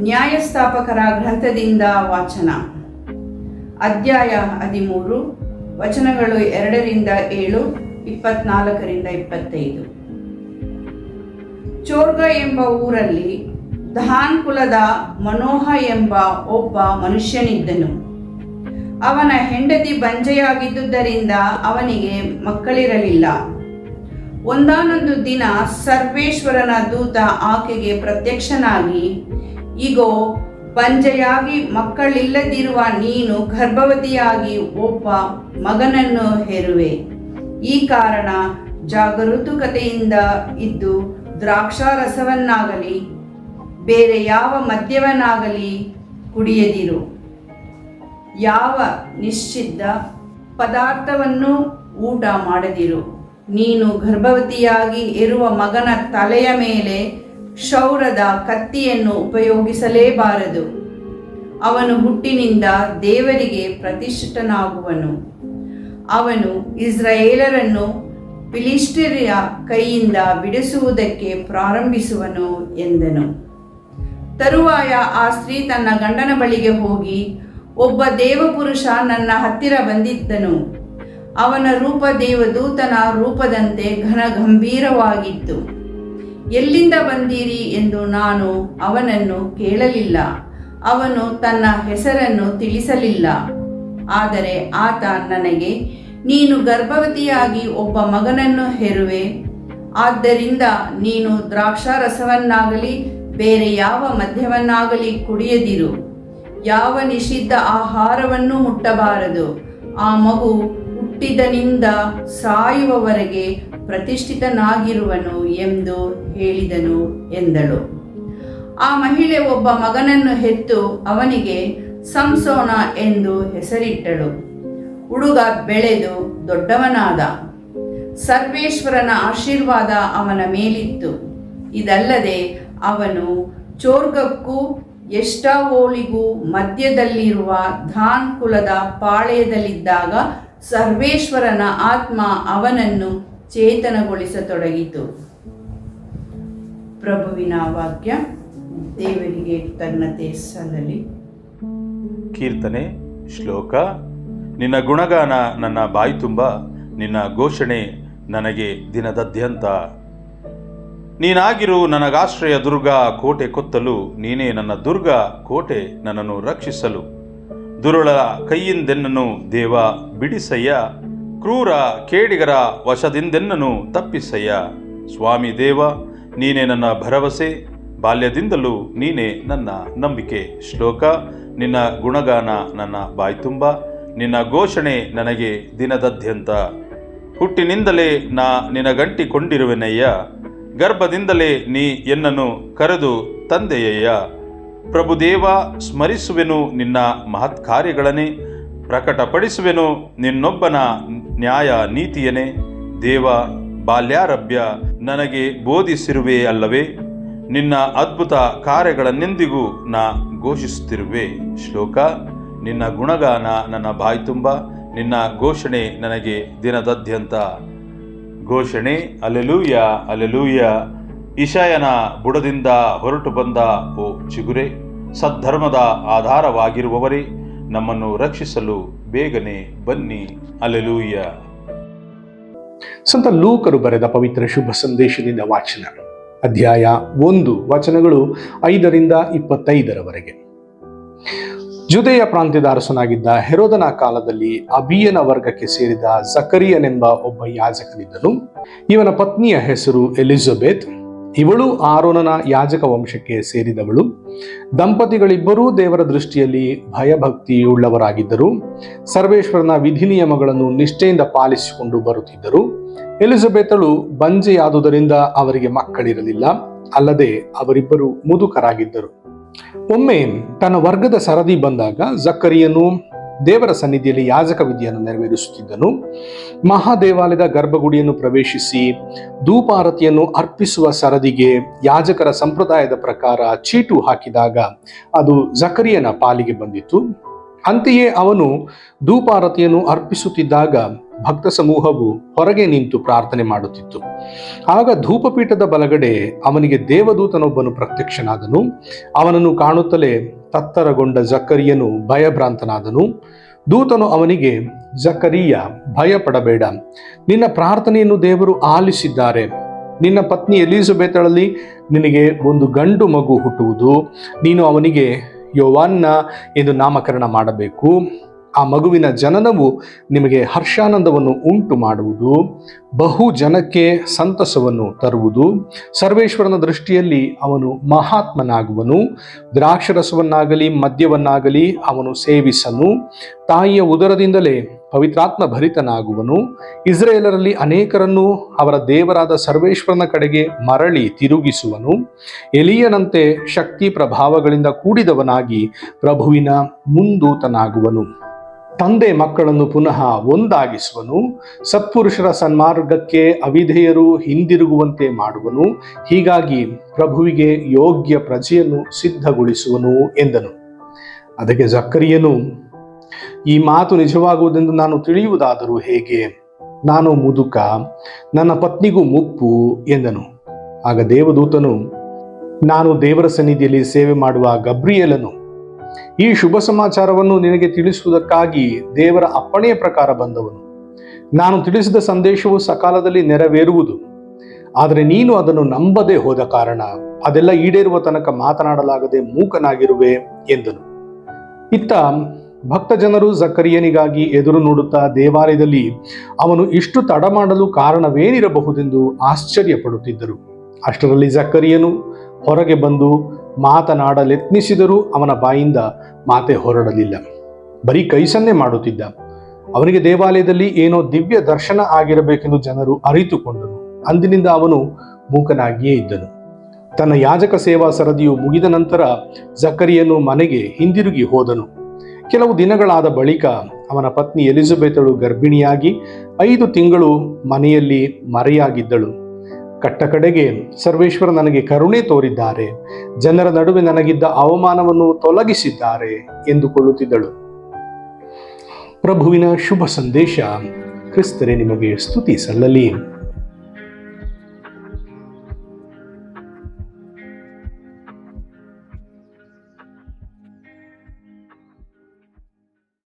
ನ್ಯಾಯಸ್ಥಾಪಕರ ಗ್ರಂಥದಿಂದ ವಾಚನ. ಅಧ್ಯಾಯ ಹದಿಮೂರು, ವಚನಗಳು ಎರಡರಿಂದ ಏಳು, ಇಪ್ಪತ್ನಾಲ್ಕರಿಂದ ಇಪ್ಪತ್ತೈದು. ಚೋರ್ಗ ಎಂಬ ಊರಲ್ಲಿ ಧಾನ್ ಕುಲದ ಮನೋಹ ಎಂಬ ಒಬ್ಬ ಮನುಷ್ಯನಿದ್ದನು. ಅವನ ಹೆಂಡತಿ ಬಂಜೆಯಾಗಿದ್ದುದರಿಂದ ಅವನಿಗೆ ಮಕ್ಕಳಿರಲಿಲ್ಲ. ಒಂದಾನೊಂದು ದಿನ ಸರ್ವೇಶ್ವರನ ದೂತ ಆಕೆಗೆ ಪ್ರತ್ಯಕ್ಷನಾಗಿ ಇಗೋ ಪಂಜೆಯಾಗಿ ಮಕ್ಕಳಿಲ್ಲದಿರುವ ನೀನು ಗರ್ಭವತಿಯಾಗಿ ಒಬ್ಬ ಮಗನನ್ನು ಹೆರುವೆ. ಈ ಕಾರಣ ಜಾಗರೂಕತೆಯಿಂದ ಇದ್ದು ದ್ರಾಕ್ಷಾರಸವನ್ನಾಗಲಿ, ಬೇರೆ ಯಾವ ಮದ್ಯವನ್ನಾಗಲಿ ಕುಡಿಯದಿರು. ಯಾವ ನಿಶ್ಚಿದ್ದ ಪದಾರ್ಥವನ್ನು ಊಟ ಮಾಡದಿರು. ನೀನು ಗರ್ಭವತಿಯಾಗಿ ಇರುವ ಮಗನ ತಲೆಯ ಮೇಲೆ ಕ್ಷೌರದ ಕತ್ತಿಯನ್ನು ಉಪಯೋಗಿಸಲೇಬಾರದು. ಅವನು ಹುಟ್ಟಿನಿಂದ ದೇವರಿಗೆ ಪ್ರತಿಷ್ಠಿತನಾಗುವನು. ಅವನು ಇಸ್ರಾಯೇಲರನ್ನು ಫಿಲಿಸ್ಟಿರಿಯ ಕೈಯಿಂದ ಬಿಡಿಸುವುದಕ್ಕೆ ಪ್ರಾರಂಭಿಸುವನು ಎಂದನು. ತರುವಾಯ ಆ ಸ್ತ್ರೀ ತನ್ನ ಗಂಡನ ಬಳಿಗೆ ಹೋಗಿ, ಒಬ್ಬ ದೇವಪುರುಷ ನನ್ನ ಹತ್ತಿರ ಬಂದಿದ್ದನು. ಅವನ ರೂಪ ದೇವದೂತನ ರೂಪದಂತೆ ಘನ ಗಂಭೀರವಾಗಿತ್ತು ಎಲ್ಲಿಂದ ಬಂದೀರಿ ಎಂದು ನಾನು ಅವನನ್ನು ಕೇಳಲಿಲ್ಲ. ಅವನು ತನ್ನ ಹೆಸರನ್ನು ತಿಳಿಸಲಿಲ್ಲ. ಆದರೆ ಆತ ನನಗೆ, ನೀನು ಗರ್ಭವತಿಯಾಗಿ ಒಬ್ಬ ಮಗನನ್ನು ಹೆರುವೆ. ಆದ್ದರಿಂದ ನೀನು ದ್ರಾಕ್ಷಾರಸವನ್ನಾಗಲಿ, ಬೇರೆ ಯಾವ ಮದ್ಯವನ್ನಾಗಲಿ ಕುಡಿಯದಿರು. ಯಾವ ನಿಷಿದ್ಧ ಆಹಾರವನ್ನು ಮುಟ್ಟಬಾರದು. ಆ ಮಗು ಹುಟ್ಟಿದನಿಂದ ಸಾಯುವವರೆಗೆ ಪ್ರತಿಷ್ಠಿತನಾಗಿರುವನು ಎಂದು ಹೇಳಿದನು ಎಂದಳು. ಆ ಮಹಿಳೆ ಒಬ್ಬ ಮಗನನ್ನು ಹೆತ್ತು ಅವನಿಗೆ ಸಂಸೋಣ ಎಂದು ಹೆಸರಿಟ್ಟಳು. ಹುಡುಗ ಬೆಳೆದು ದೊಡ್ಡವನಾದ. ಸರ್ವೇಶ್ವರನ ಆಶೀರ್ವಾದ ಅವನ ಮೇಲಿತ್ತು. ಇದಲ್ಲದೆ ಅವನು ಚೋರ್ಗಕ್ಕೂ ಎಷ್ಟಾವೋಳಿಗೂ ಮಧ್ಯದಲ್ಲಿರುವ ಧಾನ್ ಕುಲದ ಪಾಳೆಯದಲ್ಲಿದ್ದಾಗ ಸರ್ವೇಶ್ವರನ ಆತ್ಮ ಅವನನ್ನು ಚೇತನಗೊಳಿಸತೊಡಗಿತು. ಪ್ರಭುವಿನ ವಾಕ್ಯ, ದೇವರಿಗೆ ತನ್ನ ಸಲ್ಲಲಿ. ಕೀರ್ತನೆ, ಶ್ಲೋಕ, ನಿನ್ನ ಗುಣಗಾನ ನನ್ನ ಬಾಯಿ ತುಂಬ, ನಿನ್ನ ಘೋಷಣೆ ನನಗೆ ದಿನದಾದ್ಯಂತ. ನೀನಾಗಿರು ನನಗಾಶ್ರಯ ದುರ್ಗ, ಕೋಟೆ ಕೊತ್ತಲು, ನೀನೇ ನನ್ನ ದುರ್ಗ, ಕೋಟೆ ನನ್ನನ್ನು ರಕ್ಷಿಸಲು. ದುರುಳ ಕೈಯಿಂದೆನ್ನನು ದೇವ, ಬಿಡಿಸಯ್ಯ. ಕ್ರೂರ ಕೇಡಿಗರ ವಶದಿಂದೆನ್ನನು ತಪ್ಪಿಸಯ್ಯ. ಸ್ವಾಮಿ ದೇವ, ನೀನೇ ನನ್ನ ಭರವಸೆ. ಬಾಲ್ಯದಿಂದಲೂ ನೀನೇ ನನ್ನ ನಂಬಿಕೆ. ಶ್ಲೋಕ, ನಿನ್ನ ಗುಣಗಾನ ನನ್ನ ಬಾಯ್ತುಂಬ. ನಿನ್ನ ಘೋಷಣೆ ನನಗೆ ದಿನದಾದ್ಯಂತ. ಹುಟ್ಟಿನಿಂದಲೇ ನಾ ನಿನಗಂಟಿಕೊಂಡಿರುವೆನಯ್ಯ. ಗರ್ಭದಿಂದಲೇ ನೀ ಎನ್ನನ್ನು ಕರೆದು ತಂದೆಯಯ್ಯ. ಪ್ರಭುದೇವ ಸ್ಮರಿಸುವೆನು ನಿನ್ನ ಮಹತ್ ಕಾರ್ಯಗಳನ್ನೇ ಪ್ರಕಟಪಡಿಸುವೆನು ನಿನ್ನೊಬ್ಬನ ನ್ಯಾಯ ನೀತಿಯನೇ ದೇವ, ಬಾಲ್ಯಾರಭ್ಯ, ನನಗೆ ಬೋಧಿಸಿರುವೆ ಅಲ್ಲವೇ? ನಿನ್ನ ಅದ್ಭುತ ಕಾರ್ಯಗಳನ್ನೆಂದಿಗೂ ನಾ ಘೋಷಿಸುತ್ತಿರುವೆ. ಶ್ಲೋಕ, ನಿನ್ನ ಗುಣಗಾನ ನನ್ನ ಬಾಯಿ ತುಂಬ, ನಿನ್ನ ಘೋಷಣೆ ನನಗೆ ದಿನದಾದ್ಯಂತ. ಘೋಷಣೆ, ಅಲೆಲೂಯ ಅಲೆಲೂಯ. ಇಶಾಯನ ಬುಡದಿಂದ ಹೊರಟು ಬಂದ ಓ ಚಿಗುರೆ, ಸದ್ಧರ್ಮದ ಆಧಾರವಾಗಿರುವವರೇ, ನಮ್ಮನ್ನು ರಕ್ಷಿಸಲು ಬೇಗನೆ ಬನ್ನಿ. ಅಲೆಲೂಯ ಸಂತ ಲೂಕರು ಬರೆದ ಪವಿತ್ರ ಶುಭ ಸಂದೇಶದಿಂದ ವಾಚನ. ಅಧ್ಯಾಯ ಒಂದು, ವಚನಗಳು ಐದರಿಂದ ಇಪ್ಪತ್ತೈದರವರೆಗೆ. ಜುದೆಯ ಪ್ರಾಂತ್ಯದ ಅರಸನಾಗಿದ್ದ ಹೆರೋದನ ಕಾಲದಲ್ಲಿ ಅಬಿಯನ ವರ್ಗಕ್ಕೆ ಸೇರಿದ ಜಕರಿಯನೆಂಬ ಒಬ್ಬ ಯಾಜಕನಿದ್ದನು. ಇವನ ಪತ್ನಿಯ ಹೆಸರು ಎಲಿಜಬೆತ್. ಇವಳು ಆರೋನನ ಯಾಜಕ ವಂಶಕ್ಕೆ ಸೇರಿದವಳು. ದಂಪತಿಗಳಿಬ್ಬರೂ ದೇವರ ದೃಷ್ಟಿಯಲ್ಲಿ ಭಯಭಕ್ತಿಯುಳ್ಳವರಾಗಿದ್ದರು. ಸರ್ವೇಶ್ವರನ ವಿಧಿ ನಿಯಮಗಳನ್ನು ನಿಷ್ಠೆಯಿಂದ ಪಾಲಿಸಿಕೊಂಡು ಬರುತ್ತಿದ್ದರು. ಎಲಿಜಬೆತಳು ಬಂಜೆಯಾದುದರಿಂದ ಅವರಿಗೆ ಮಕ್ಕಳಿರಲಿಲ್ಲ. ಅಲ್ಲದೆ ಅವರಿಬ್ಬರು ಮುದುಕರಾಗಿದ್ದರು. ಒಮ್ಮೆ ತನ್ನ ವರ್ಗದ ಸರದಿ ಬಂದಾಗ ಜಕ್ಕರಿಯನು ದೇವರ ಸನ್ನಿಧಿಯಲ್ಲಿ ಯಾಜಕ ವಿದ್ಯೆಯನ್ನು ನೆರವೇರಿಸುತ್ತಿದ್ದನು. ಮಹಾದೇವಾಲಯದ ಗರ್ಭಗುಡಿಯನ್ನು ಪ್ರವೇಶಿಸಿ ಧೂಪಾರತಿಯನ್ನು ಅರ್ಪಿಸುವ ಸರದಿಗೆ ಯಾಜಕರ ಸಂಪ್ರದಾಯದ ಪ್ರಕಾರ ಚೀಟು ಹಾಕಿದಾಗ ಅದು ಜಕರಿಯನ ಪಾಲಿಗೆ ಬಂದಿತು ಅಂತೆಯೇ ಅವನು ಧೂಪಾರತಿಯನ್ನು ಅರ್ಪಿಸುತ್ತಿದ್ದಾಗ ಭಕ್ತ ಸಮೂಹವು ಹೊರಗೆ ನಿಂತು ಪ್ರಾರ್ಥನೆ ಮಾಡುತ್ತಿತ್ತು. ಆಗ ಧೂಪಪೀಠದ ಬಲಗಡೆ ಅವನಿಗೆ ದೇವದೂತನೊಬ್ಬನು ಪ್ರತ್ಯಕ್ಷನಾದನು. ಅವನನ್ನು ಕಾಣುತ್ತಲೇ ತತ್ತರಗೊಂಡ ಜಕರಿಯನು ಭಯಭ್ರಾಂತನಾದನು. ದೂತನು ಅವನಿಗೆ ಜಕರಿಯ ಭಯಪಡಬೇಡ. ನಿನ್ನ ಪ್ರಾರ್ಥನೆಯನ್ನು ದೇವರು ಆಲಿಸಿದ್ದಾರೆ. ನಿನ್ನ ಪತ್ನಿ ಎಲಿಜಬೆತಳಲ್ಲಿ ನಿನಗೆ ಒಂದು ಗಂಡು ಮಗು ಹುಟ್ಟುವುದು. ನೀನು ಅವನಿಗೆ, ಯೋವಾನ್ನ, ಎಂದು ನಾಮಕರಣ ಮಾಡಬೇಕು. ಆ ಮಗುವಿನ ಜನನವು ನಿಮಗೆ ಹರ್ಷಾನಂದವನ್ನು ಉಂಟು ಮಾಡುವುದು, ಬಹು ಜನಕ್ಕೆ ಸಂತಸವನ್ನು ತರುವುದು. ಸರ್ವೇಶ್ವರನ ದೃಷ್ಟಿಯಲ್ಲಿ ಅವನು ಮಹಾತ್ಮನಾಗುವನು. ದ್ರಾಕ್ಷರಸವನ್ನಾಗಲಿ, ಮದ್ಯವನ್ನಾಗಲಿ ಅವನು ಸೇವಿಸನು. ತಾಯಿಯ ಉದರದಿಂದಲೇ ಪವಿತ್ರಾತ್ಮ ಭರಿತನಾಗುವನು. ಇಸ್ರೇಲರಲ್ಲಿ ಅನೇಕರನ್ನು ಅವರ ದೇವರಾದ ಸರ್ವೇಶ್ವರನ ಕಡೆಗೆ ಮರಳಿ ತಿರುಗಿಸುವನು. ಎಲಿಯನಂತೆ ಶಕ್ತಿ ಪ್ರಭಾವಗಳಿಂದ ಕೂಡಿದವನಾಗಿ ಪ್ರಭುವಿನ ಮುಂದೂತನಾಗುವನು. ತಂದೆ ಮಕ್ಕಳನ್ನು ಪುನಃ ಒಂದಾಗಿಸುವನು, ಸತ್ಪುರುಷರ ಸನ್ಮಾರ್ಗಕ್ಕೆ ಅವಿಧೇಯರು ಹಿಂದಿರುಗುವಂತೆ ಮಾಡುವನು, ಹೀಗಾಗಿ ಪ್ರಭುವಿಗೆ ಯೋಗ್ಯ ಪ್ರಜೆಯನ್ನು ಸಿದ್ಧಗೊಳಿಸುವನು ಎಂದನು. ಅದಕ್ಕೆ ಜಕ್ಕರಿಯನು, ಈ ಮಾತು ನಿಜವಾಗುವುದೆಂದು ನಾನು ತಿಳಿಯುವುದಾದರೂ ಹೇಗೆ? ನಾನು ಮುದುಕ, ನನ್ನ ಪತ್ನಿಗೂ ಮುಪ್ಪು ಎಂದನು. ಆಗ ದೇವದೂತನು, ನಾನು ದೇವರ ಸನ್ನಿಧಿಯಲ್ಲಿ ಸೇವೆ ಮಾಡುವ ಗಬ್ರಿಯಲನು ಈ ಶುಭ ಸಮಾಚಾರವನ್ನು ನಿನಗೆ ತಿಳಿಸುವುದಕ್ಕಾಗಿ ದೇವರ ಅಪ್ಪಣೆಯ ಪ್ರಕಾರ ಬಂದವನು. ನಾನು ತಿಳಿಸಿದ ಸಂದೇಶವು ಸಕಾಲದಲ್ಲಿ ನೆರವೇರುವುದು. ಆದರೆ ನೀನು ಅದನ್ನು ನಂಬದೆ ಹೋದ ಕಾರಣ ಅದೆಲ್ಲ ಈಡೇರುವ ತನಕ ಮಾತನಾಡಲಾಗದೆ ಮೂಕನಾಗಿರುವೆ ಎಂದನು. ಇತ್ತ ಭಕ್ತ ಜನರು ಜಕರಿಯನಿಗಾಗಿ ಎದುರು ನೋಡುತ್ತಾ ದೇವಾಲಯದಲ್ಲಿ ಅವನು ಇಷ್ಟು ತಡ ಮಾಡಲು ಕಾರಣವೇನಿರಬಹುದೆಂದು ಆಶ್ಚರ್ಯಪಡುತ್ತಿದ್ದರು. ಅಷ್ಟರಲ್ಲಿ ಜಕರಿಯನು ಹೊರಗೆ ಬಂದು ಮಾತನಾಡಲೆತ್ನಿಸಿದರೂ ಅವನ ಬಾಯಿಂದ ಮಾತೆ ಹೊರಡಲಿಲ್ಲ. ಬರೀ ಕೈಸನ್ನೆ ಮಾಡುತ್ತಿದ್ದ. ಅವನಿಗೆ ದೇವಾಲಯದಲ್ಲಿ ಏನೋ ದಿವ್ಯ ದರ್ಶನ ಆಗಿರಬೇಕೆಂದು ಜನರು ಅರಿತುಕೊಂಡರು. ಅಂದಿನಿಂದ ಅವನು ಮೂಕನಾಗಿಯೇ ಇದ್ದನು. ತನ್ನ ಯಾಜಕ ಸೇವಾ ಸರದಿಯು ಮುಗಿದ ನಂತರ ಜಕರಿಯನು ಮನೆಗೆ ಹಿಂದಿರುಗಿ ಹೋದನು. ಕೆಲವು ದಿನಗಳಾದ ಬಳಿಕ ಅವನ ಪತ್ನಿ ಎಲಿಜಬೆತಳು ಗರ್ಭಿಣಿಯಾಗಿ ಐದು ತಿಂಗಳು ಮನೆಯಲ್ಲಿ ಮರೆಯಾಗಿದ್ದಳು. ಕಟ್ಟ ಕಡೆಗೆ ಸರ್ವೇಶ್ವರ ನನಗೆ ಕರುಣೆ ತೋರಿದ್ದಾರೆ. ಜನರ ನಡುವೆ ನನಗಿದ್ದ ಅವಮಾನವನ್ನು ತೊಲಗಿಸಿದ್ದಾರೆ ಎಂದುಕೊಳ್ಳುತ್ತಿದ್ದಳು. ಪ್ರಭುವಿನ ಶುಭ ಸಂದೇಶ, ಕ್ರಿಸ್ತರೇ, ನಿಮಗೆ ಸ್ತುತಿ ಸಲ್ಲಲಿ.